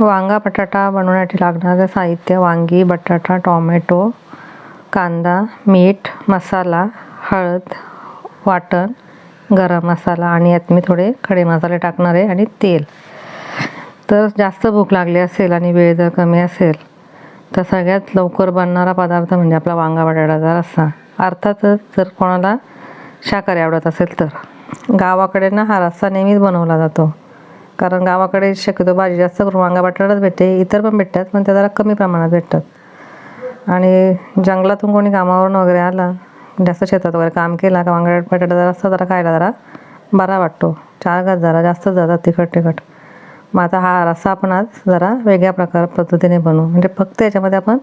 वांगा बटाटा बनवण्यासाठी लागणारं साहित्य वांगी बटाटा टॉमॅटो कांदा मीठ मसाला हळद वाटण गरम मसाला आणि यात मी थोडे खडे मसाले टाकणार आहे आणि तेल. तर जास्त भूक लागली असेल आणि वेळ जर कमी असेल तर सगळ्यात लवकर बनणारा पदार्थ म्हणजे आपला वांगा बटाट्याचा रस्सा. अर्थातच जर कोणाला शाकाहारी आवडत असेल तर. गावाकडे ना हा रस्सा नेहमीच बनवला जातो. कारण गावाकडे शक्यतो भाजी जास्त करून वांगा बटाटाच भेटते. इतर पण भेटतात पण त्या जरा कमी प्रमाणात भेटतात. आणि जंगलातून कोणी कामावरून वगैरे आला जास्त शेतात वगैरे काम केला का वांगा बटाटा जरा असं जरा खायला जरा बरा वाटतो. चार घास जरा जास्त जातात तिखट तिखट. मग आता हा रस्सा आपण आज जरा वेगळ्या प्रकार पद्धतीने बनवू. म्हणजे फक्त याच्यामध्ये आपण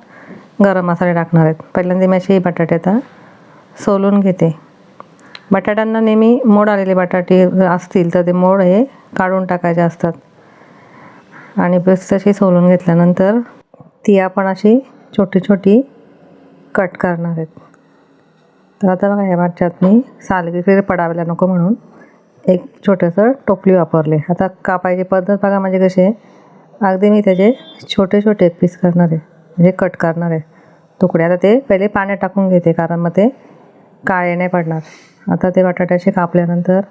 गरम मसाले टाकणार आहेत. पहिल्यांदा मी अशी बटाटे आता सोलून घेते. बटाट्यांना नेहमी मोड आलेले बटाटे असतील तर ते मोड हे काढून टाकायचे असतात. आणि बस तशी सोलून घेतल्यानंतर ती आपण अशी छोटी छोटी कट करणार आहेत. तर आता बघा ह्या भाज्यात मी सालगिरी पडावेला नको म्हणून एक छोटंसं टोपली वापरले. आता कापायची पद्धत बघा म्हणजे कशी आहे. अगदी मी त्याचे छोटे छोटे पीस करणार आहे. म्हणजे कट करणार आहे. तुकडे. आता ते पहिले पाण्यात टाकून घेते कारण मग ते काळे नाही पडणार. आता ते बटाट्याचे कापल्यानंतर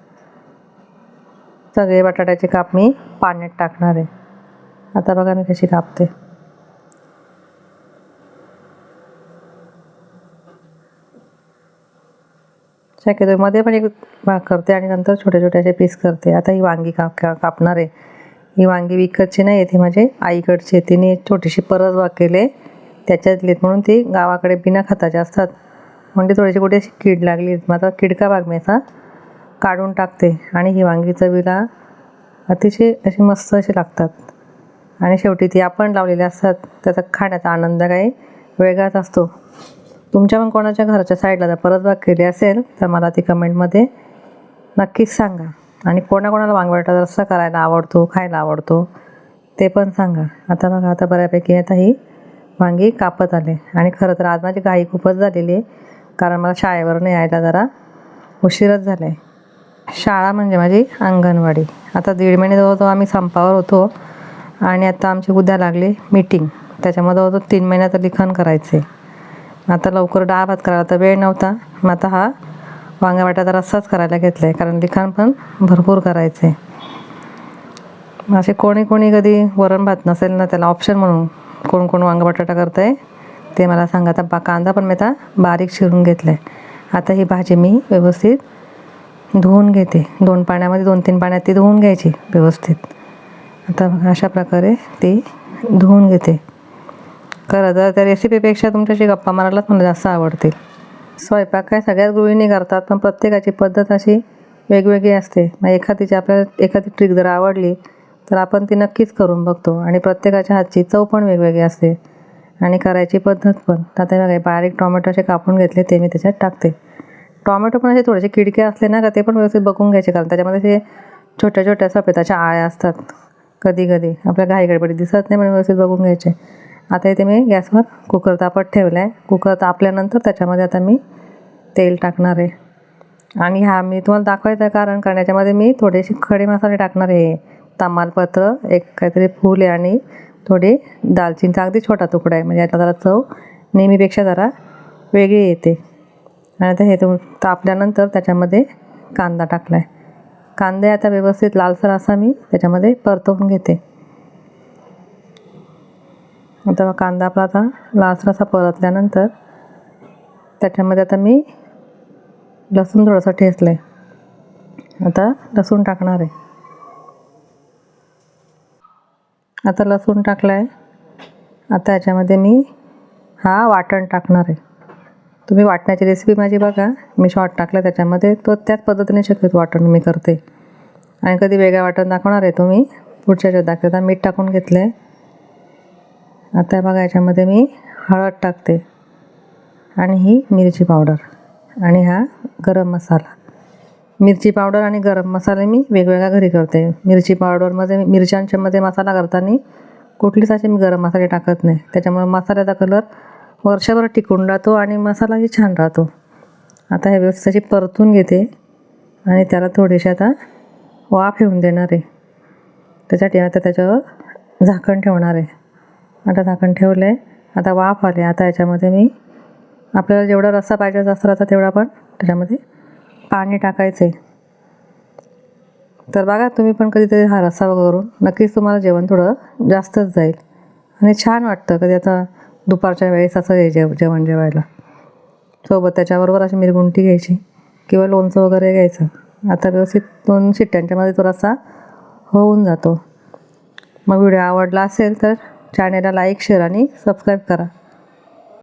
सगळे बटाट्याचे काप मी पाण्यात टाकणार आहे. आता बघा मी कशी कापते. शक्यतो मध्ये पण एक भाग करते आणि नंतर छोटे छोट्याचे पीस करते. आता ही वांगी काप का- कापणार आहे. ही वांगी विकतची नाही ती माझे आईकडची तिने एक छोटीशी परस बाग केले त्याच्यातली म्हणून ती गावाकडे बिना खताचे असतात. म्हणजे थोडीशी कुठे अशी कीड लागली. मग आता किडका भाग मी असा काढून टाकते. आणि ही वांगी चवीला अतिशय अशी मस्त अशी लागतात. आणि शेवटी ती आपण लावलेली असतात. त्याचा खाण्याचा आनंद काही वेगळाच असतो. तुमच्या पण कोणाच्या घराच्या साईडला जर परतबाग केली असेल तर मला ती कमेंटमध्ये नक्कीच सांगा. आणि कोणाकोणाला वांगबटाटा रस्सा करायला आवडतो खायला आवडतो ते पण सांगा. आता बघा आता बऱ्यापैकी आता ही वांगी कापत आले. आणि खरं तर आज माझी घाई खूपच झालेली आहे. कारण मला शाळेवरून यायला जरा उशीरच झाला आहे शाळा म्हणजे माझी अंगणवाडी. आता दीड महिने जवळजवळ आम्ही संपावर होतो आणि आता आमची उद्या लागली मीटिंग त्याच्यामध्ये जवळजवळ तीन महिन्याचं लिखाण करायचं आहे आता लवकर डाळ भात करायला तर वेळ नव्हता. मग आता हा वांगा बटाटा रस्साच करायला घेतला आहे कारण लिखाण पण भरपूर करायचं आहे असे कोणी कोणी कधी वरण भात नसेल ना त्याला ऑप्शन म्हणून कोण कोण वांगा बटाटा करत आहे ते मला सांगा आता बा कांदा पण मी आता बारीक चिरून घेतला आहे आता ही भाजी मी व्यवस्थित धुवून घेते. दोन पाण्यामध्ये दोन तीन पाण्यात ती धुवून घ्यायची व्यवस्थित. आता अशा प्रकारे ती धुवून घेते. खरं तर त्या रेसिपीपेक्षा तुमच्याशी गप्पा मारायलाच मला जास्त आवडतील. स्वयंपाक काय सगळ्याच गृहिणी करतात पण प्रत्येकाची पद्धत अशी वेगवेगळी असते. मग एखादीची आपल्याला एखादी ट्रिक जर आवडली तर आपण ती नक्कीच करून बघतो. आणि प्रत्येकाच्या हातची चव पण वेगवेगळी असते. आणि करायची पद्धत पण. आता बघा बारीक टोमॅटो असे कापून घेतले ते मी त्याच्यात टाकते. टोमॅटो पण असे थोडेसे किडके असले ना का ते पण व्यवस्थित बघून घ्यायचे कारण त्याच्यामध्ये ते छोट्या छोट्या सफेदाच्या आळ्या असतात. कधी कधी आपल्या घाई गडबडी दिसत नाही पण व्यवस्थित बघून घ्यायचे. आता इथे मी गॅसवर कुकर तापत ठेवला आहे कुकर तापल्यानंतर त्याच्यामध्ये आता मी तेल टाकणार आहे. आणि हा मी तुम्हाला दाखवायचं आहे कारण कारण याच्यामध्ये मी थोडेसे खडे मसाले टाकणार आहे. तमालपत्र एक काहीतरी फूल आहे आणि थोडी दालचिनीचा अगदी छोटा तुकडा आहे. म्हणजे आता जरा चव नेहमीपेक्षा जरा वेगळी येते. आणि आता हे तो तापल्यानंतर त्याच्यामध्ये कांदा टाकला आहे कांदे आता व्यवस्थित लालसर असा मी त्याच्यामध्ये परतवून घेते. आता कांदा आपला आता लालसर असा परतल्यानंतर त्याच्यामध्ये आता मी लसूण थोडंसं ठेचलं आहे आता लसूण टाकणार आहे. आता लसूण टाकला आहे आता याच्यामध्ये मी हा वाटण टाकणार आहे. तुम्ही वाटण्याची रेसिपी माझी बघा. मी शॉर्ट टाकला त्याच्यामध्ये. तो त्याच पद्धतीने शक्यतो वाटण मी करते. आणि कधी वेगळं वाटण दाखवणार आहे तुम्ही. पुढच्या याच्यात दाखवता मीठ टाकून घेतलं आहे आता बघा याच्यामध्ये मी हळद टाकते. आणि ही मिरची पावडर. आणि हा गरम मसाला. मिरची पावडर आणि गरम मसाले मी वेगवेगळ्या घरी करते. मिरची पावडरमध्ये मिरच्यांच्यामध्ये मसाला करताना कुठलीच असे मी गरम मसाले टाकत नाही. त्याच्यामुळे मसाल्याचा कलर वर्षभर टिकून राहतो आणि मसालाही छान राहतो. आता हे व्यवस्थित अशी परतून घेते आणि त्याला थोडीशी आता वाफ येऊन देणार आहे. त्याच्यासाठी आता त्याच्यावर झाकण ठेवणार आहे. आता झाकण ठेवलं आहे आता वाफ आले. आता याच्यामध्ये मी आपल्याला जेवढा रस्सा पाहिजे असला तर तेवढा पण त्याच्यामध्ये पाणी टाकायचं आहे तर बघा तुम्ही पण कधीतरी हा रस्सा करून नक्कीच तुम्हाला जेवण थोडं जास्तच जाईल. आणि छान वाटतं कधी आता दुपारच्या वेळेस असं हे जेव जेवण जेवायला. सोबत त्याच्याबरोबर अशी मिरगुंटी घ्यायची किंवा लोणचं वगैरे घ्यायचं. आता व्यवस्थित दोन शिट्ट्यांच्यामध्ये तो रस्सा होऊन जातो. मग व्हिडिओ आवडला असेल तर चॅनेलला लाईक शेअर आणि सबस्क्राईब करा.